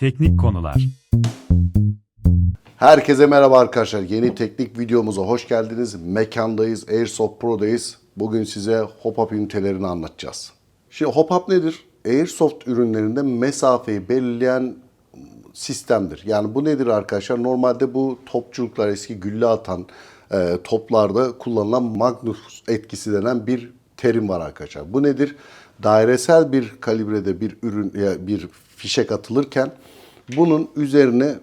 Teknik konular. Herkese merhaba arkadaşlar. Yeni teknik videomuza hoş geldiniz. Mekandayız, Airsoft Pro'dayız. Bugün size hop-up ünitelerini anlatacağız. Şimdi hop-up nedir? Airsoft ürünlerinde mesafeyi belirleyen sistemdir. Yani bu nedir arkadaşlar? Normalde bu topçuluklar eski gülle atan e, toplarda kullanılan Magnus etkisi denen bir terim var arkadaşlar. Bu nedir? Dairesel bir kalibrede bir ürün ya bir fişek atılırken bunun üzerine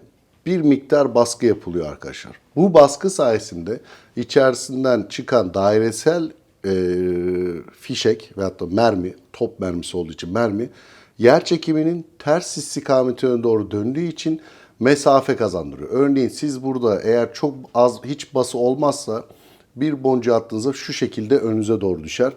bir miktar baskı yapılıyor arkadaşlar. Bu baskı sayesinde içerisinden çıkan dairesel e, fişek veyahut da mermi, top mermisi olduğu için mermi yer çekiminin ters istikametine doğru döndüğü için mesafe kazandırıyor. Örneğin siz burada eğer çok az hiç bası olmazsa bir boncuğu attığınızda şu şekilde önünüze doğru düşer.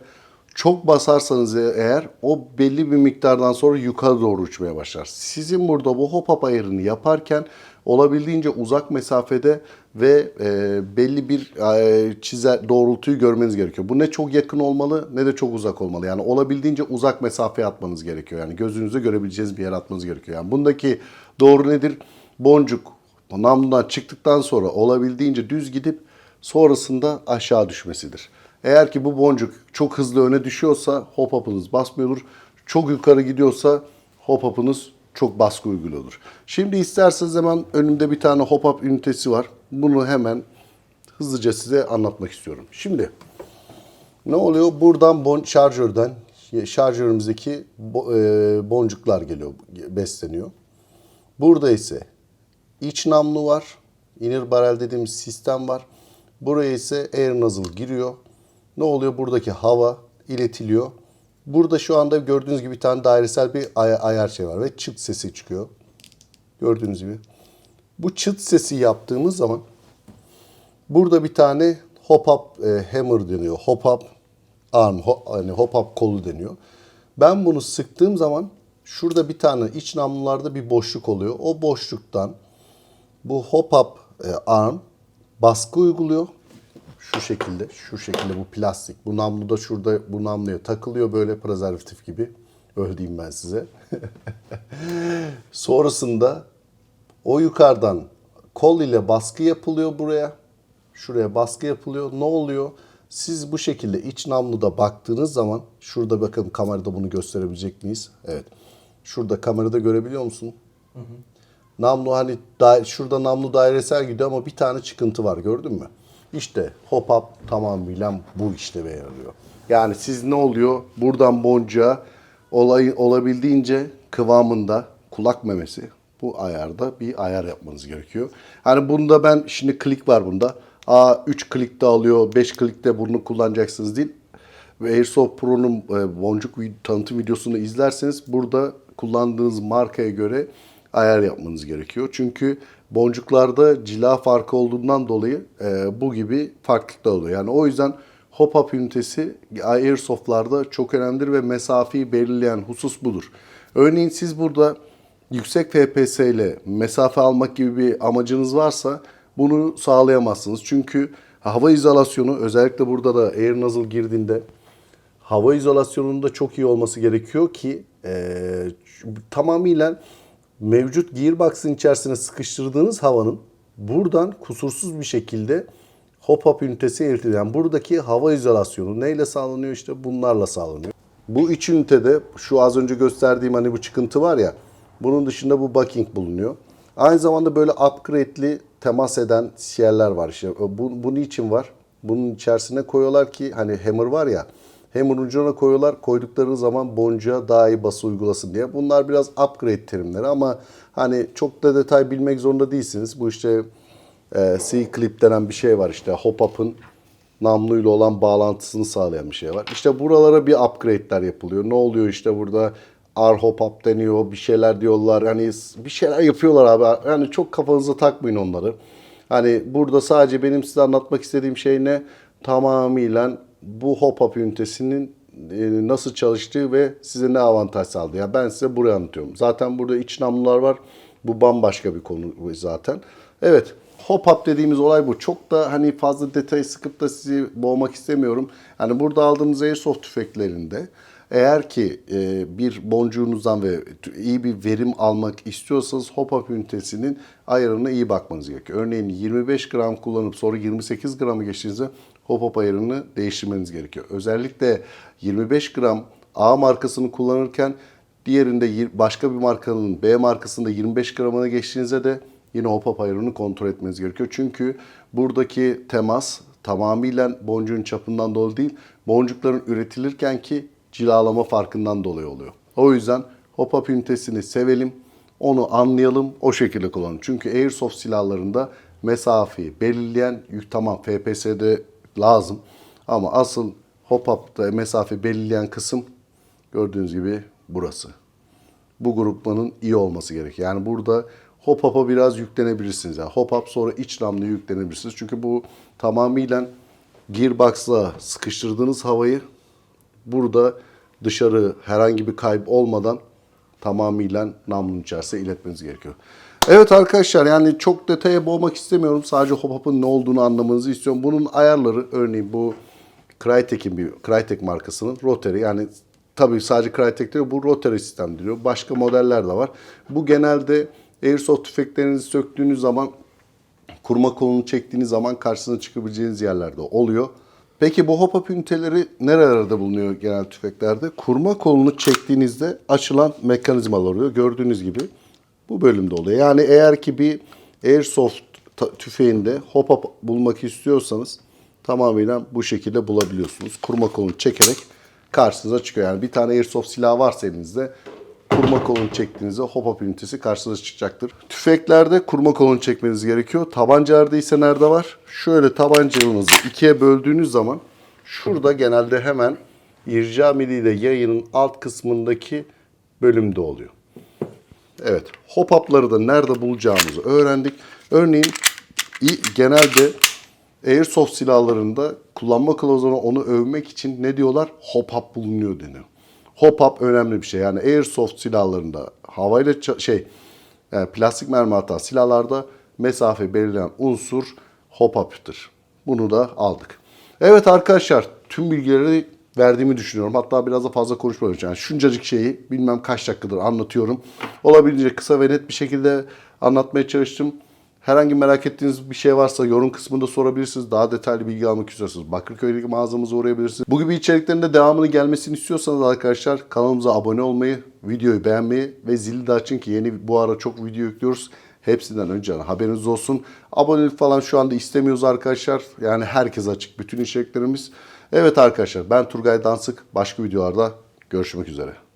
Çok basarsanız eğer o belli bir miktardan sonra yukarı doğru uçmaya başlar. Sizin burada bu hop up ayarını yaparken olabildiğince uzak mesafede ve e, belli bir e, çizer doğrultuyu görmeniz gerekiyor. Bu ne çok yakın olmalı ne de çok uzak olmalı. Yani olabildiğince uzak mesafeye atmanız gerekiyor. Yani gözünüzü görebileceğiniz bir yere atmanız gerekiyor. Yani bundaki doğru nedir? Boncuk namludan çıktıktan sonra olabildiğince düz gidip sonrasında aşağı düşmesidir. Eğer ki bu boncuk çok hızlı öne düşüyorsa hop up'ınız basmıyordur. Çok yukarı gidiyorsa hop up'ınız çok baskı uyguluyordur. Şimdi isterseniz hemen önümde bir tane hop up ünitesi var. Bunu hemen hızlıca size anlatmak istiyorum. Şimdi ne oluyor? Buradan bon şarjörden şarjörümüzdeki e, boncuklar geliyor, besleniyor. Burada ise iç namlu var. Inner barrel dediğimiz sistem var. Buraya ise air nozzle giriyor. Ne oluyor? Buradaki hava iletiliyor. Burada şu anda gördüğünüz gibi bir tane dairesel bir ay- ayar şey var ve çıt sesi çıkıyor. Gördüğünüz gibi. Bu çıt sesi yaptığımız zaman burada bir tane hop up e, hammer deniyor. Hop up arm, ho- hani hop up kolu deniyor. Ben bunu sıktığım zaman şurada bir tane iç namlularda bir boşluk oluyor. O boşluktan bu hop up e, arm baskı uyguluyor. Şu şekilde, şu şekilde bu plastik. Bu namlu da şurada bu namluya takılıyor böyle prezervatif gibi. Öyle diyeyim ben size. Sonrasında o yukarıdan kol ile baskı yapılıyor buraya. Şuraya baskı yapılıyor. Ne oluyor? Siz bu şekilde iç namluda baktığınız zaman şurada bakın kamerada bunu gösterebilecek miyiz? Evet. Şurada kamerada görebiliyor musun? Namlu hani da, şurada namlu dairesel gidiyor ama bir tane çıkıntı var gördün mü? İşte hop up tamamıyla bu işleve yarıyor. Yani siz ne oluyor? Buradan boncuğa olay, olabildiğince kıvamında kulak memesi bu ayarda bir ayar yapmanız gerekiyor. Hani bunda ben şimdi klik var bunda. Aa 3 klikte alıyor, 5 klikte bunu kullanacaksınız değil. Ve Airsoft Pro'nun e, boncuk tanıtım videosunu izlerseniz burada kullandığınız markaya göre ayar yapmanız gerekiyor. Çünkü boncuklarda cila farkı olduğundan dolayı e, bu gibi farklılıklar oluyor. Yani o yüzden hop-up ünitesi Airsoft'larda çok önemlidir ve mesafeyi belirleyen husus budur. Örneğin siz burada yüksek FPS ile mesafe almak gibi bir amacınız varsa bunu sağlayamazsınız. Çünkü hava izolasyonu özellikle burada da air nozzle girdiğinde hava izolasyonunun da çok iyi olması gerekiyor ki eee, tamamıyla mevcut gearbox'ın içerisine sıkıştırdığınız havanın buradan kusursuz bir şekilde hop-up ünitesi eritiliyor. Yani buradaki hava izolasyonu neyle sağlanıyor? İşte bunlarla sağlanıyor. Bu iç ünitede şu az önce gösterdiğim hani bu çıkıntı var ya bunun dışında bu bucking bulunuyor. Aynı zamanda böyle upgrade'li temas eden siyerler var işte. Bu, bu niçin var? Bunun içerisine koyuyorlar ki hani hammer var ya hammer ucuna koyuyorlar. Koydukları zaman boncuğa daha iyi bası uygulasın diye. Bunlar biraz upgrade terimleri ama hani çok da detay bilmek zorunda değilsiniz. Bu işte e, C-clip denen bir şey var işte hop-up'ın namluyla olan bağlantısını sağlayan bir şey var. İşte buralara bir upgrade'ler yapılıyor. Ne oluyor işte burada R hop up deniyor, bir şeyler diyorlar. Hani bir şeyler yapıyorlar abi. Yani çok kafanıza takmayın onları. Hani burada sadece benim size anlatmak istediğim şey ne? Tamamıyla bu hop up ünitesinin e, nasıl çalıştığı ve size ne avantaj sağladı. Yani ben size burayı anlatıyorum. Zaten burada iç namlular var. Bu bambaşka bir konu zaten. Evet. Hop up dediğimiz olay bu. Çok da hani fazla detayı sıkıp da sizi boğmak istemiyorum. Hani burada aldığımız airsoft tüfeklerinde Eğer ki e, bir boncuğunuzdan ve iyi bir verim almak istiyorsanız hop-up ünitesinin ayarına iyi bakmanız gerekiyor. Örneğin 25 gram kullanıp sonra 28 gramı geçtiğinizde hop-up ayarını değiştirmeniz gerekiyor. Özellikle 25 gram A markasını kullanırken diğerinde başka bir markanın B markasında 25 gramına geçtiğinizde de yine hop-up ayarını kontrol etmeniz gerekiyor. Çünkü buradaki temas tamamıyla boncuğun çapından dolayı değil, boncukların üretilirken ki cilalama farkından dolayı oluyor. O yüzden hop-up ünitesini sevelim, onu anlayalım, o şekilde kullanalım. Çünkü Airsoft silahlarında mesafeyi belirleyen tamam FPS'de lazım ama asıl hop-up'ta mesafe belirleyen kısım gördüğünüz gibi burası bu grupmanın iyi olması gerekiyor. Yani burada hop up'a biraz yüklenebilirsiniz. Yani hop up sonra iç namlu yüklenebilirsiniz. Çünkü bu tamamıyla gearbox'la sıkıştırdığınız havayı burada dışarı herhangi bir kayıp olmadan tamamıyla namlunun içerisine iletmeniz gerekiyor. Evet arkadaşlar yani çok detaya boğmak istemiyorum. Sadece hop up'ın ne olduğunu anlamanızı istiyorum. Bunun ayarları örneğin bu Crytek'in bir Crytek markasının rotary yani tabii sadece Crytek değil bu rotary sistem diyor. Başka modeller de var. Bu genelde Airsoft tüfeklerinizi söktüğünüz zaman kurma kolunu çektiğiniz zaman karşısına çıkabileceğiniz yerlerde oluyor. Peki bu hop-up üniteleri nerelerde bulunuyor genel tüfeklerde? Kurma kolunu çektiğinizde açılan mekanizmalar oluyor. Gördüğünüz gibi bu bölümde oluyor. Yani eğer ki bir Airsoft tüfeğinde hop-up bulmak istiyorsanız tamamıyla bu şekilde bulabiliyorsunuz. Kurma kolunu çekerek karşınıza çıkıyor. Yani bir tane Airsoft silahı varsa elinizde kurma kolunu çektiğinizde hop-up ünitesi karşınıza çıkacaktır. Tüfeklerde kurma kolunu çekmeniz gerekiyor. Tabancalarda ise nerede var? Şöyle tabancanızı ikiye böldüğünüz zaman şurada genelde hemen irca miliyle yayının alt kısmındaki bölümde oluyor. Evet, hop-up'ları da nerede bulacağımızı öğrendik. Örneğin genelde Airsoft silahlarında kullanma kılavuzuna onu övmek için ne diyorlar? Hop-up bulunuyor deniyor. Hop-up önemli bir şey. Yani Airsoft silahlarında havayla şey yani plastik mermi atan silahlarda mesafe belirleyen unsur hop-up'tır. Bunu da aldık. Evet arkadaşlar tüm bilgileri verdiğimi düşünüyorum. Hatta biraz da fazla konuşmuyorum. Yani şuncacık şeyi bilmem kaç dakikadır anlatıyorum. Olabildiğince kısa ve net bir şekilde anlatmaya çalıştım. Herhangi merak ettiğiniz bir şey varsa yorum kısmında sorabilirsiniz. Daha detaylı bilgi almak istiyorsanız Bakırköy'deki mağazamıza uğrayabilirsiniz. Bu gibi içeriklerin de devamını gelmesini istiyorsanız arkadaşlar kanalımıza abone olmayı, videoyu beğenmeyi ve zili de açın ki yeni bu ara çok video yüklüyoruz. Hepsinden önce haberiniz olsun. Abonelik falan şu anda istemiyoruz arkadaşlar. Yani herkes açık bütün içeriklerimiz. Evet arkadaşlar ben Turgay Dansık. Başka videolarda görüşmek üzere.